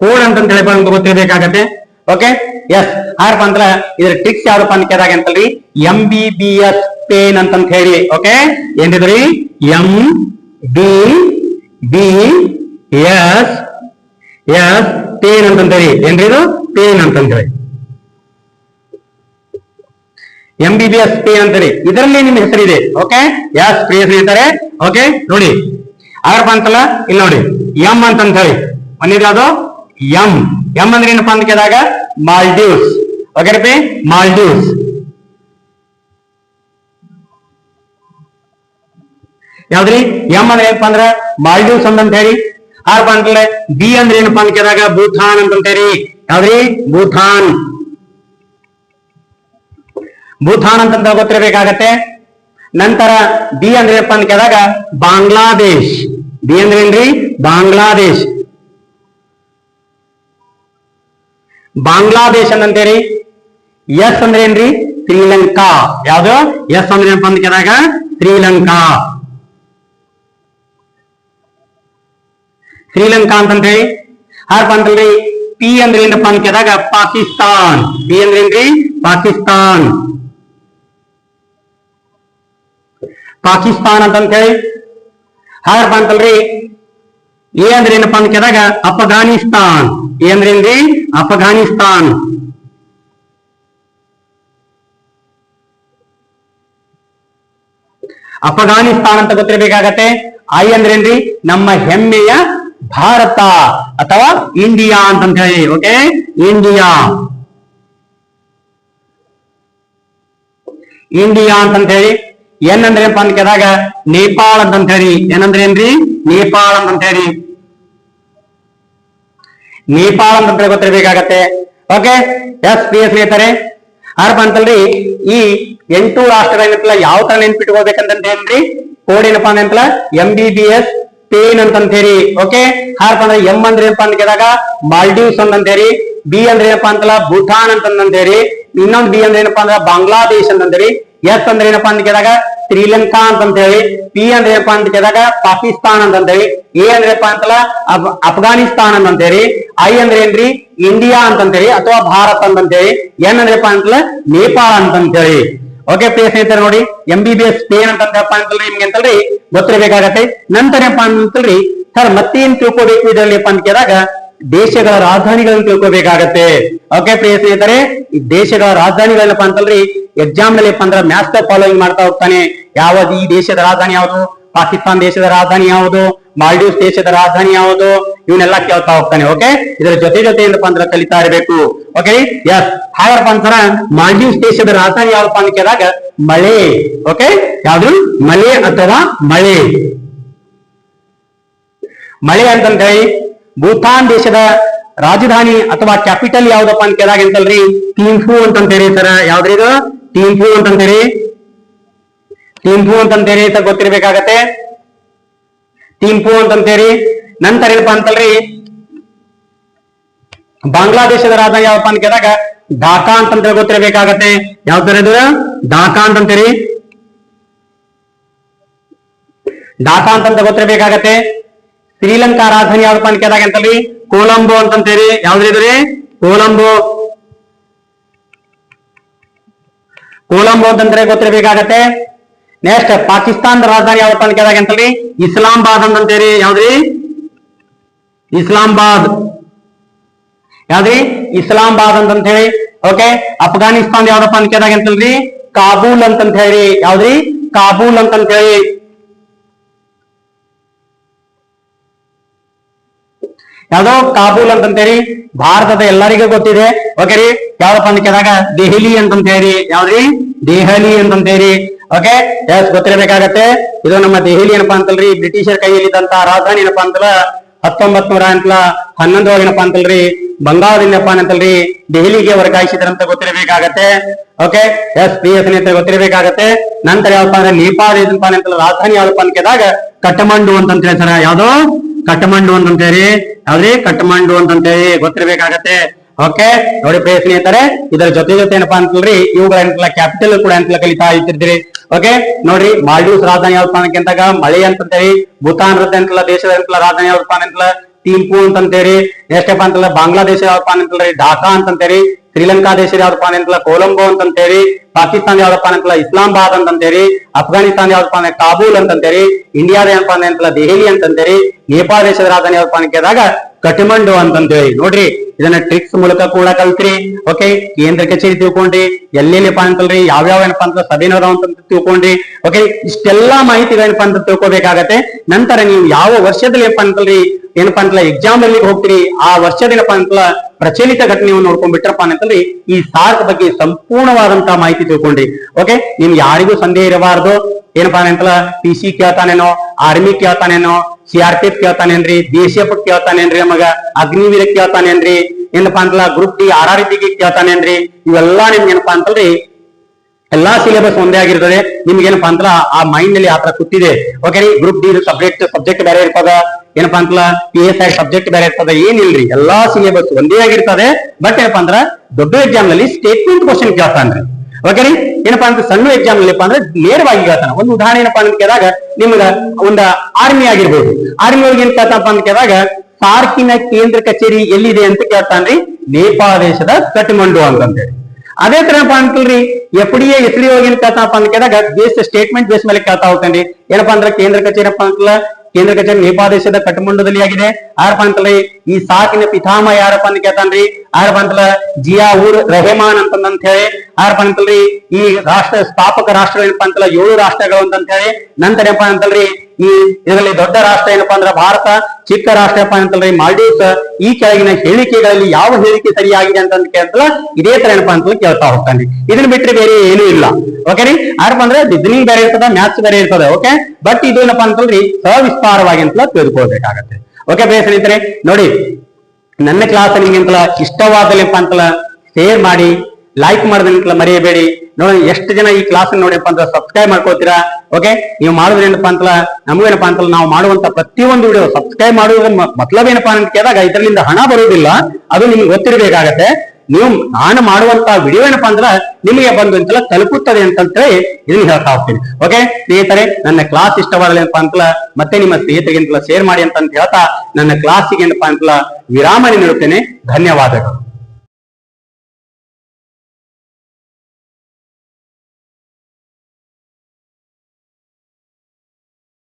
ಕೋಡ್ ಅಂತಂತ ಹೇಳಿ ಗೊತ್ತಿರಬೇಕಾಗತ್ತೆ. ಓಕೆ ಎಸ್ ಯಾರಪ್ಪ ಅಂದ್ರ ಇದ್ರ ಟ್ರಿಕ್ಸ್ ಯಾವ್ದಪ್ಪ ಅಂತ ಕೇಳಿದಾಗ ಅಂತಲ್ರಿ? M B B S pain ಅಂತಂತ ಹೇಳಿ. Okay ಏನಿದ್ರಿ? M B B S S pain ಅಂತಂತೇಳಿ ಏನ್ರಿ ಇದು? ಪೇನ್ ಅಂತಂತೇಳಿ ಎಂ ಬಿ ಬಿ ಎಸ್ ಪೇನ್ ಅಂತೇಳಿ ಇದರಲ್ಲಿ ನಿಮ್ಮ ಹೆಸರಿದೆ ಓಕೆ ಎಸ್ ಪ್ರಿಯ ಸ್ನೇಹಿತರೆ. ಓಕೆ ನೋಡಿ. ಆರಪ್ಪ ಅಂತಲ್ಲ, ಇಲ್ಲಿ ನೋಡಿ. ಎಂ ಅಂತಂತ ಹೇಳಿ. ಒಂದಿದೆ ಅದು ಎಂ ಎಂ ಅಂದ್ರೆ ಏನಪ್ಪಾ ಅಂತ ಕೇಳಿದಾಗ? ಮಾಲ್ಡೀವ್ಸ್. ಓಕೆ ರೀ ಮಾಲ್ಡೀವ್ಸ್. ಯಾವ್ದ್ರಿ? ಎಂ ಅಂದ್ರೆ ಏನಪ್ಪಾ ಅಂದ್ರ ಮಾಲ್ಡೀವ್ಸ್ ಅಂತ ಹೇಳಿ. ಆರ್ಪ ಅಂತಂದ್ರೆ ಬಿ ಅಂದ್ರೆ ಏನಪ್ಪಾ ಅಂತ ಕೇಳಿದಾಗ ಭೂತಾನ್ ಅಂತ ಹೇಳಿ. ಯಾವ್ದ್ರಿ? ಭೂತಾನ್. ಭೂತಾನ್ ಅಂತ ಗೊತ್ತಿರಬೇಕಾಗತ್ತೆ. ನಂತರ ಬಿ ಅಂದ್ರೆ ಏನಪ್ಪಾ ಅಂತ ಕೇಳಿದಾಗ ಬಾಂಗ್ಲಾದೇಶ್. ಬಿ ಅಂದ್ರೆ ಏನ್ರಿ? ಬಾಂಗ್ಲಾದೇಶ್. ಬಾಂಗ್ಲಾದೇಶ್ ಅಂತೇರಿ. ಎಸ್ ಅಂದ್ರೆ ಏನ್ರಿ? ಶ್ರೀಲಂಕಾ. ಯಾವ್ದು? ಎಸ್ ಅಂದ್ರೆ ಏನಪ್ಪ ಅಂತ ಕೇಳಿದಾಗ? ಶ್ರೀಲಂಕಾ. ಶ್ರೀಲಂಕಾ ಅಂತಂತೇಳಿ ಹಾರಪ್ಪ ಅಂತಲ್ರಿ ಪಿ ಅಂದ್ರೆ ಏನಪ್ಪ ಅಂತ ಕೇಳಿದಾಗ? ಪಾಕಿಸ್ತಾನ್. ಪಿ ಅಂದ್ರೆ ಏನ್ರಿ? ಪಾಕಿಸ್ತಾನ್. ಪಾಕಿಸ್ತಾನ್ ಅಂತಂತ ಹೇಳಿ ಹಾಗಪ್ಪ ಅಂತಲ್ರಿ ಎ ಅಂದ್ರೆ ಏನಪ್ಪಾ ಅಂತ ಕೇಳಿದಾಗ ಅಫಘಾನಿಸ್ತಾನ್ ಎ ಅಂದ್ರೆ ಏನ್ರಿ ಅಫಘಾನಿಸ್ತಾನ್ ಅಫಘಾನಿಸ್ತಾನ್ ಅಂತ ಗೊತ್ತಿರಬೇಕಾಗತ್ತೆ ಐ ಅಂದ್ರೆ ಏನ್ರಿ ನಮ್ಮ ಹೆಮ್ಮೆಯ ಭಾರತ ಅಥವಾ ಇಂಡಿಯಾ ಅಂತ ಹೇಳಿ ಓಕೆ ಇಂಡಿಯಾ ಇಂಡಿಯಾ ಅಂತ ಹೇಳಿ ಏನ್ ಏನಪ್ಪ ಅಂತ ಕೇಳಿದಾಗ, ನೇಪಾಳ ಅಂತ ಹೇಳಿ. ಏನಂದ್ರೆ ಏನ್ರಿ ನೇಪಾಳ ಅಂತ ಹೇಳಿ. ನೇಪಾಳ ಅಂತ ಗೊತ್ತಿರಬೇಕಾಗತ್ತೆ. ಓಕೆ ಎಸ್ ಪಿ ಎಸ್ ಹೇಳ್ತಾರೆ ಆರಪ್ಪ ಅಂತಲ್ರಿ? ಈ ಎಂಟು ರಾಷ್ಟ್ರಗಳೇನಪ್ಪಲ್ಲ ಯಾವ ತರ ನೆನ್ಪಿಟ್ಕೋಬೇಕಂತ ಏನ್ರಿ ಕೋಡ್ ಏನಪ್ಪಾ ಅಂತಲ್ಲ M B B S pain ಅಂತ ಹೇಳಿ. ಓಕೆ ಹಾರಪ್ಪ ಅಂದ್ರೆ ಎಂ ಅಂದ್ರೆ ಏನಪ್ಪಾ ಅಂತ ಕೇಳಿದಾಗ ಮಾಲ್ಡೀವ್ಸ್ ಅಂತ ಹೇಳಿ. ಬಿ ಅಂದ್ರೆ ಏನಪ್ಪಾ ಅಂತಲ್ಲ, ಭೂತಾನ್ ಅಂತ ಹೇಳಿ. ಇನ್ನೊಂದು ಬಿ ಅಂದ್ರೆ ಏನಪ್ಪಾ ಅಂದ್ರೆ, ಬಾಂಗ್ಲಾದೇಶ್ ಅಂತ ಎಸ್ ಅಂದ್ರೆ ಏನಪ್ಪಾ ಅಂತ ಕೇಳಿದಾಗ ಶ್ರೀಲಂಕಾ ಅಂತ ಹೇಳಿ ಪಿ ಅಂದ್ರೆ ಏನಪ್ಪಾ ಅಂತ ಕೇಳಿದಾಗ ಪಾಕಿಸ್ತಾನ್ ಅಂತ ಹೇಳಿ ಎ ಅಂದ್ರೆ ಏನಪ್ಪಾ ಅಂತಲ್ಲ, ಅಫ್- ಅಫ್ಘಾನಿಸ್ತಾನ್ ಅಂತ ಹೇಳಿ ಐ ಅಂದ್ರೆ ಏನ್ರಿ ಇಂಡಿಯಾ ಅಂತ ಹೇಳಿ ಅಥವಾ ಭಾರತ ಅಂತ ಹೇಳಿ ಎನ್ ಅಂದ್ರಪ್ಪ ಅಂತಲ್ಲ ನೇಪಾಳ ಅಂತ ಹೇಳಿ ಓಕೆ ಪ್ರಿಯ ಸ್ನೇಹಿತರೆ ನೋಡಿ ಎಂ ಬಿ ಬಿ ಎಸ್ ಪೇನ್ ಅಂತಂದ್ರಪ್ಪ ಅಂತಲ್ರಿ ನಿಮ್ಗೆ ಅಂತಲ್ರಿ, ಗೊತ್ತಿರಬೇಕಾಗತ್ತೆ. ನಂತರ ಏನಪ್ಪಾ ಅಂತಲ್ರಿ ಸರ್ ಮತ್ತೇನ್ ತಿಳ್ಕೊಬೇಕು ಇದರಲ್ಲಿ ಅಂತ ಕೇಳಿದಾಗ ದೇಶಗಳ ರಾಜಧಾನಿಗಳನ್ನು ತಿಳ್ಕೋಬೇಕಾಗತ್ತೆ. ಓಕೆ ಪ್ರಿಯ ಸ್ನೇಹಿತರೆ, ಈ ದೇಶಗಳ ರಾಜಧಾನಿಗಳೇನಪ್ಪ ಅಂತಲ್ರಿ ಎಕ್ಸಾಮ್ನಲ್ಲಿ ಅಂದ್ರೆ ಮ್ಯಾಥ್ ಫಾಲೋಯಿಂಗ್ ಮಾಡ್ತಾ ಹೋಗ್ತಾನೆ. ಯಾವ್ದು ಈ ದೇಶದ ರಾಜಧಾನಿ ಯಾವುದು? ಪಾಕಿಸ್ತಾನ ದೇಶದ ರಾಜಧಾನಿ ಯಾವುದು? ಮಾಲ್ಡೀವ್ಸ್ ದೇಶದ ರಾಜಧಾನಿ ಯಾವುದು? ಇವನ್ನೆಲ್ಲ ಕೇಳ್ತಾ ಹೋಗ್ತಾನೆ ಓಕೆ ಇದರ ಜೊತೆ ಜೊತೆ ಏನಪ್ಪ ಅಂದ್ರೆ ಕಲಿತಾ ಇರಬೇಕು ಓಕೆ ಎಸ್ ಹಾಗಪ್ಪ ಅಂತಾರ ಮಾಲ್ಡೀವ್ಸ್ ದೇಶದ ರಾಜಧಾನಿ ಯಾವಪ್ಪ ಅಂತ ಕೇಳಿದಾಗ ಮಳೆ ಓಕೆ ಯಾವ್ದು? ಮಳೆ ಅಥವಾ ಮಳೆ. ಮಳೆ ಅಂತಂದ್ರೆ ಭೂತಾನ್ ದೇಶದ ರಾಜಧಾನಿ ಅಥವಾ ಕ್ಯಾಪಿಟಲ್ ಯಾವ್ದಪ್ಪ ಅಂತ ಕೇಳಾಗ ಅಂತಲ್ರಿ ಟೀಂಫು ಅಂತಂತೇಳಿ ಸರ. ಯಾವ್ದ್ರಿ ಇದು? ಟೀಂಫು ಅಂತಂತೇಳಿ. ಟೀಂಫು ಅಂತಂತೇಳಿ ಅಂತ ಗೊತ್ತಿರ್ಬೇಕಾಗತ್ತೆ. ಟೀಂಫು ಅಂತಂತೇಳಿ. ನಂತರ ಏನಪ್ಪಾ ಅಂತಲ್ರಿ? ಬಾಂಗ್ಲಾದೇಶದ ರಾಜಧಾನಿ ಯಾವಪ್ಪ ಅಂತ ಕೇಳಿದಾಗ ಢಾಕಾ ಅಂತಂತ ಗೊತ್ತಿರಬೇಕಾಗತ್ತೆ. ಯಾವ ತರ ಇದು ಢಾಕಾ ಅಂತಂತೇಳಿ. ಢಾಕಾ ಅಂತಂತ ಗೊತ್ತಿರಬೇಕಾಗತ್ತೆ. ಶ್ರೀಲಂಕಾ ರಾಜಧಾನಿ ಯಾವ್ದಪ್ಪ ಅಂತ ಕೇಳಿದಾಗ ಅಂತಲ್ರಿ ಕೊಲಂಬೋ ಅಂತಂತೇರಿ ಯಾವ್ದ್ರಿ ಕೊಲಂಬೋ. ಕೊಲಂಬೋ ಅಂತಂದ್ರೆ ಗೊತ್ತಿರಬೇಕಾಗತ್ತೆ. ನೆಕ್ಸ್ಟ್ ಪಾಕಿಸ್ತಾನದ ರಾಜಧಾನಿ ಯಾವ್ದಪ್ಪ ಅಂತ ಕೇಳಿದಾಗ ಅಂತಲ್ರಿ ಇಸ್ಲಾಮಾಬಾದ್ ಅಂತಂತೇರಿ ಯಾವ್ದ್ರಿ? ಇಸ್ಲಾಮಾಬಾದ್ ಯಾವ್ದ್ರಿ? ಇಸ್ಲಾಮಾಬಾದ್ ಅಂತ ಹೇಳಿ ಓಕೆ ಅಫ್ಘಾನಿಸ್ತಾನ್ ಯಾವ್ದಪ್ಪ ಅಂತ ಕೇಳಿದಾಗ ಅಂತಲ್ರಿ ಕಾಬೂಲ್ ಅಂತಂತ ಹೇಳಿ ಯಾವ್ದ್ರಿ? ಕಾಬೂಲ್ ಅಂತಂತ ಹೇಳಿ ಯಾವ್ದೋ ಕಾಬೂಲ್ ಅಂತಂತೇಳಿ ಭಾರತದ ಎಲ್ಲರಿಗೂ ಗೊತ್ತಿದೆ. ಓಕೆ ರೀ? ಯಾವ್ದಪ್ಪ ಅಂತ ಕೇಳಿದಾಗ, ದೆಹಲಿ ಅಂತಂತೇಳಿ ಯಾವ್ದ್ರಿ? ದೆಹಲಿ ಅಂತಂತೇಳಿ ಓಕೆ ಎಸ್ ಗೊತ್ತಿರಬೇಕಾಗತ್ತೆ. ಇದು ನಮ್ಮ ದೆಹಲಿ ಏನಪ್ಪಾ ಅಂತಲ್ರಿ? ಬ್ರಿಟಿಷರ್ ಕೈಯಲ್ಲಿ ಇದ್ದಂತ ರಾಜಧಾನಿ ಏನಪ್ಪಾ ಅಂತಲ್ಲ? ಹತ್ತೊಂಬತ್ ನೂರ ಅಂತಲ ಹನ್ನೊಂದು ಏನಪ್ಪಾ ಅಂತಲ್ರಿ? ಬಂಗಾಳದಿಂದಪ್ಪ ಅಂತಲ್ರಿ? ದೆಹಲಿಗೆ ವರ್ಗಾಯಿಸಿದ್ರಂತ ಗೊತ್ತಿರಬೇಕಾಗತ್ತೆ. ಓಕೆ ಎಸ್ ಪಿ ಎಸ್ ಅಂತ ಗೊತ್ತಿರಬೇಕಾಗತ್ತೆ. ನಂತರ ಯಾವಪ್ಪ ಅಂದ್ರೆ ನೇಪಾಳ ಏನಪ್ಪಾ ಅಂತಲ್ಲ, ರಾಜಧಾನಿ ಯಾವಪ್ಪ ಅಂತ ಕೇಳಿದಾಗ ಕಠಮಂಡು ಅಂತ ಹೇಳ್ತಾರೆ ಯಾವ್ದು? ಕಠಮಂಡು ಅಂತಂತೇಳಿ. ಯಾವ್ದ್ರಿ ಅಂತ ಅಂತಂತೇಳಿ ಗೊತ್ತಿರ್ಬೇಕಾಗತ್ತೆ. ಓಕೆ ನೋಡಿ ಪ್ರಿಯ ಸ್ನೇಹಿತರೆ, ಇದರ ಜೊತೆ ಜೊತೆ ಏನಪ್ಪಾ ಅಂತಲ್ರಿ ಇವುಗಳ ಏನಪ್ಪಾ ಕ್ಯಾಪಿಟಲ್ ಕೂಡ ಅಂತ ಕಲಿತಾ ಇರ್ತಿದ್ರಿ ಓಕೆ ನೋಡ್ರಿ ಮಾಲ್ಡೀವ್ಸ್ ರಾಜಧಾನಿ ಯಾವ್ದಪ್ಪ ಅಂತಂದಾಗ ಮಳೆ ಅಂತಂತೇಳಿ, ಭೂತಾನ್ ಅಂತಲ್ಲ ದೇಶದ ಅಂತಲ್ಲ ರಾಜಧಾನಿ ಯಾವ್ದಪ್ಪ ಅಂತಲ್ಲ ಟಿಂಪು ಅಂತಂತೇಳಿ. ನೆಕ್ಸ್ಟ್ ಅಂತಲ್ಲ ಬಾಂಗ್ಲಾದೇಶ ಯಾವ್ದಪ್ಪ ಅಂತಲ್ರಿ ಢಾಕಾ ಅಂತಂತೇಳಿ ಶ್ರೀಲಂಕಾ ದೇಶದ ಯಾವ್ದಪ್ಪ ಅಂತಲ್ಲ ಕೊಲಂಬೋ ಅಂತಂತೇಳಿ ಪಾಕಿಸ್ತಾನ ಯಾವ್ದಪ್ಪ ಅಂತಲ್ಲ ಇಸ್ಲಾಮಾಬಾದ್ ಅಂತಂತೇರಿ ಅಫ್ಘಾನಿಸ್ತಾನ ಯಾವ್ದಪ್ಪ ಕಾಬೂಲ್ ಅಂತಂತೇರಿ ಇಂಡಿಯಾದ ಏನಪ್ಪ ಅಂತಲ್ಲ ದೆಹಲಿ ಅಂತಂತೇರಿ ನೇಪಾಳ ದೇಶದ ರಾಜಧಾನಿ ಯಾವ್ದಪ್ಪ ಅಂತ ಕೇಳಿದಾಗ ಕಟಿಮಂಡು ಅಂತಂತೇಳಿ. ನೋಡ್ರಿ, ಇದನ್ನ ಟ್ರಿಕ್ಸ್ ಮೂಲಕ ಕೂಡ ಕಲ್ತ್ರಿ ಓಕೆ ಕೇಂದ್ರ ಕಚೇರಿ ತಿಳ್ಕೊಂಡ್ರಿ ಎಲ್ಲೆಲ್ಲಿಪ್ಪ ಅಂತಲ್ರಿ, ಯಾವ್ಯಾವ ಏನಪ್ಪಾ ಅಂತ ಸಭೆನವ ಅಂತ ತಿಳ್ಕೊಂಡ್ರಿ ಓಕೆ ಇಷ್ಟೆಲ್ಲಾ ಮಾಹಿತಿಗಳೇನಪ್ಪಾ ಅಂತ ತಿಳ್ಕೊಬೇಕಾಗತ್ತೆ. ನಂತರ ನೀವು ಯಾವ ವರ್ಷದಲ್ಲಿ ಏನಪ್ಪಾ ಅಂತಲ್ರಿ, ಏನಪ್ಪಾ ಅಂತಲ್ಲ ಎಕ್ಸಾಮ್ ಅಲ್ಲಿ ಹೋಗ್ತೀರಿ, ಆ ವರ್ಷದ ಏನಪ್ಪಾ ಅಂತಲ್ಲ ಪ್ರಚಲಿತ ಘಟನೆಯನ್ನು ನೋಡ್ಕೊಂಡ್ಬಿಟ್ರಪ್ಪ ಅಂತಂದ್ರೆ ಈ ಸಾರ್ಕ್ ಬಗ್ಗೆ ಸಂಪೂರ್ಣವಾದಂತಹ ಮಾಹಿತಿ ತಿಳ್ಕೊಂಡ್ರಿ. ಓಕೆ ನಿಮ್ ಯಾರಿಗೂ ಸಂದೇಹ ಇರಬಾರ್ದು. ಏನಪ್ಪಾ ಅಂತಲ್ಲ ಪಿ ಸಿ ಕೇಳ್ತಾನೇನೋ ಆರ್ಮಿ ಕೇಳ್ತಾನೇನೋ ಸಿ ಆರ್ ಪಿ ಎಫ್ ಕೇಳ್ತಾನೇನ್ರಿ ಬಿ ಎಸ್ ಎಫ್ ಕೇಳ್ತಾನೇನ್ರಿ ನಮಗ ಅಗ್ನಿವೀರ ಕೇಳ್ತಾನೇನ್ರಿ, ಏನಪ್ಪಾ ಅಂತಲ್ಲ group D R R D ಕೇಳ್ತಾನೇನ್ರಿ, ಇವೆಲ್ಲಾ ನಿಮ್ಗೆ ಏನಪ್ಪಾ ಅಂತಲ್ರಿ, ಎಲ್ಲಾ ಸಿಲೆಬಸ್ ಒಂದೇ ಆಗಿರ್ತದೆ. ನಿಮ್ಗೆ ಏನಪ್ಪಾ ಅಂತಲ್ಲ, ಆ ಮೈಂಡ್ನಲ್ಲಿ ಆತರ ಕೂತಿದೆ. ಓಕೆ ರೀ? ಗ್ರೂಪ್ ಡಿ ಸಬ್ಜೆಕ್ಟ್ ಸಬ್ಜೆಕ್ಟ್ ಬೇರೆ ಇರ್ತದ. ಏನಪ್ಪಾ ಅಂತಲ್ಲ ಪಿ ಎಸ್ ಐ ಸಬ್ಜೆಕ್ಟ್ ಬೇರೆ ಇರ್ತದೆ. ಏನಿಲ್ರಿ? ಎಲ್ಲಾ ಸಿಲೆಬಸ್ ಒಂದೇ ಆಗಿರ್ತದೆ. ಬಟ್ ಏನಪ್ಪಾ ಅಂದ್ರ, ದೊಡ್ಡ ಎಕ್ಸಾಮ್ನಲ್ಲಿ ಸ್ಟೇಟ್ಮೆಂಟ್ ಕ್ವಶನ್ ಕೇಳ್ತಾನ್ರಿ. ಓಕೆ ರೀ ಏನಪ್ಪಾ ಅಂದ್ರೆ ಸಣ್ಣ ಎಕ್ಸಾಮ್ನಲ್ಲಿ ಅಂದ್ರೆ ನೇರವಾಗಿ ಹೇಳ್ತಾನೆ. ಒಂದು ಉದಾಹರಣೆ ಏನಪ್ಪಾ ಅಂತ ಕೇಳಿದಾಗ ನಿಮ್ಗ ಒಂದ ಆರ್ಮಿ ಆಗಿರ್ಬೋದು. ಆರ್ಮಿ ಒಳಗೆ ಏನ್ ಕೇಳ್ತಾನಪ್ಪ ಅಂತ ಕೇಳಿದಾಗ ಸಾರ್ಕಿನ ಕೇಂದ್ರ ಕಚೇರಿ ಎಲ್ಲಿದೆ ಅಂತ ಕೇಳ್ತಾನ್ರಿ? ನೇಪಾಳ ದೇಶದ ಕಠ್ಮಂಡು ಅಂತಂದೇಳಿ ಅದೇ ತರ ಏನಪ್ಪಾ ಅಂತಲ್ರಿ ಎಫ್ ಡಿ ಡಿ ಏನ್ ಕೇಳ್ತಾನಪ್ಪ ಅಂತ ಕೇಳಿದಾಗ, ಬೇಸ್ ಸ್ಟೇಟ್ಮೆಂಟ್ ಬೇಸ್ ಮೇಲೆ ಕೇಳ್ತಾ ಹೋಗ್ತಾನೆ ಏನಪ್ಪಾ ಅಂದ್ರೆ ಕೇಂದ್ರ ಕಚೇರಿ ಏನಪ್ಪಾ ಅಂತಲ್ಲ? ಕೇಂದ್ರ ಕಚೇರಿ ನೇಪಾಳ ದೇಶದ ಕಠ್ಮಂಡುದಲ್ಲಿ ಆಗಿದೆ. ಯಾರಪ್ಪ ಅಂತಲ್ಲ ಈ ಸಾಕಿನ ಪಿತಾಮ ಯಾರಪ್ಪ ಅಂತ ಕೇಳ್ತಾನ್ರಿ? ಯಾರಪ್ಪ ಅಂತಲ್ಲ ಜಿಯಾ ಊರ್ ರೆಹಮಾನ್ ಅಂತಂದಂತ ಹೇಳಿ ಯಾರಪ್ಪ ಅಂತಲ್ರಿ ಈ ರಾಷ್ಟ್ರ, ಸ್ಥಾಪಕ ರಾಷ್ಟ್ರ ಏನಪ್ಪಾ ಅಂತಲ್ಲ, ಏಳು ರಾಷ್ಟ್ರಗಳು ಅಂತಂತ ಹೇಳಿ ನಂತರ ಏನಪ್ಪಾ ಅಂತಲ್ರಿ, ಈ ಇದರಲ್ಲಿ ದೊಡ್ಡ ರಾಷ್ಟ್ರ ಏನಪ್ಪಾ ಅಂದ್ರೆ ಭಾರತ, ಚಿಕ್ಕ ರಾಷ್ಟ್ರ ಏನಪ್ಪಾ ಅಂತಲ್ರಿ, ಮಾಲ್ಡೀವ್ಸ್. ಈ ಕೆಳಗಿನ ಹೇಳಿಕೆಗಳಲ್ಲಿ ಯಾವ ಹೇಳಿಕೆ ಸರಿಯಾಗಿದೆ ಅಂತ ಕೇಳ್ತಲ್ಲ, ಇದೇ ತರ ಏನಪ್ಪಾ ಅಂತ ಕೇಳ್ತಾ ಹೋಗ್ತಾನೆ ಇದನ್ನ ಬಿಟ್ರೆ ಬೇರೆ ಏನೂ ಇಲ್ಲ. ಓಕೆ ರೀ ಯಾರಪ್ಪ ಅಂದ್ರೆ ಡಿಸ್ನಿಂಗ್ ಬೇರೆ ಇರ್ತದ, ಮ್ಯಾಥ್ಸ್ ಬೇರೆ ಇರ್ತದೆ, ಓಕೆ? ಬಟ್ ಇದೇನಪ್ಪಾ ಅಂತಲ್ರಿ ಸವಿಸ್ತಾರವಾಗಿ ಅಂತ ತಿಳ್ಕೊಳ್ಬೇಕಾಗತ್ತೆ. ಓಕೆ ಬೇರೆ ಸ್ನೇಹಿತರೆ, ನೋಡಿ, ನನ್ನ ಕ್ಲಾಸ್ ನಿಮ್ಗೆ ಅಂತಲ್ಲ ಇಷ್ಟವಾದಲ್ಲಪ್ಪ ಅಂತಲ್ಲ ಶೇರ್ ಮಾಡಿ ಲೈಕ್ ಮಾಡೋದಂತಲ್ಲ ಮರೆಯಬೇಡಿ. ನೋಡಿ ಎಷ್ಟು ಜನ ಈ ಕ್ಲಾಸ್ ನೋಡಿಪ್ಪ ಅಂತ ಸಬ್ಸ್ಕ್ರೈಬ್ ಮಾಡ್ಕೋತೀರಾ ಓಕೆ ನೀವು ಮಾಡೋದ್ರೇನಪ್ಪ ಅಂತಲ್ಲ ನಮಗೇನಪ್ಪ ಅಂತಲ್ಲ ನಾವು ಮಾಡುವಂತ ಪ್ರತಿಯೊಂದು ವಿಡಿಯೋ ಸಬ್ಸ್ಕ್ರೈಬ್ ಮಾಡುವುದ್ರ ಮ- ಮತ್ಲಬ್ ಏನಪ್ಪಾ ಅಂತ ಕೇಳಿದಾಗ ಇದರಿಂದ ಹಣ ಬರುವುದಿಲ್ಲ. ಅದು ನಿಮ್ಗೆ ಗೊತ್ತಿರಬೇಕಾಗತ್ತೆ. ನೀವು ನಾನು ಮಾಡುವಂತ ವಿಡಿಯೋ ಏನಪ್ಪಾ ಅಂದ್ರೆ ನಿಮಗೆ ಬಂದು ಅಂತಲ್ಲ ತಲುಪುತ್ತದೆ ಅಂತಂತೇಳಿ ಇದನ್ನ ಹೇಳ್ತಾ ಹೋಗ್ತೀನಿ. ಓಕೆ ಸ್ನೇಹಿತರೆ, ನನ್ನ ಕ್ಲಾಸ್ ಇಷ್ಟವಾಗಲಿ ಏನಪ್ಪಾ ಅಂತಲ್ಲ ಮತ್ತೆ ನಿಮ್ಮ ಸ್ನೇಹಿತರಿಗೆ ಅಂತಲ್ಲ ಶೇರ್ ಮಾಡಿ ಅಂತ ಹೇಳ್ತಾ ನನ್ನ ಕ್ಲಾಸಿಗೆ ಏನಪ್ಪಾ ಅಂತಲ್ಲ ವಿರಾಮ ನೀಡುತ್ತೇನೆ. ಧನ್ಯವಾದಗಳು.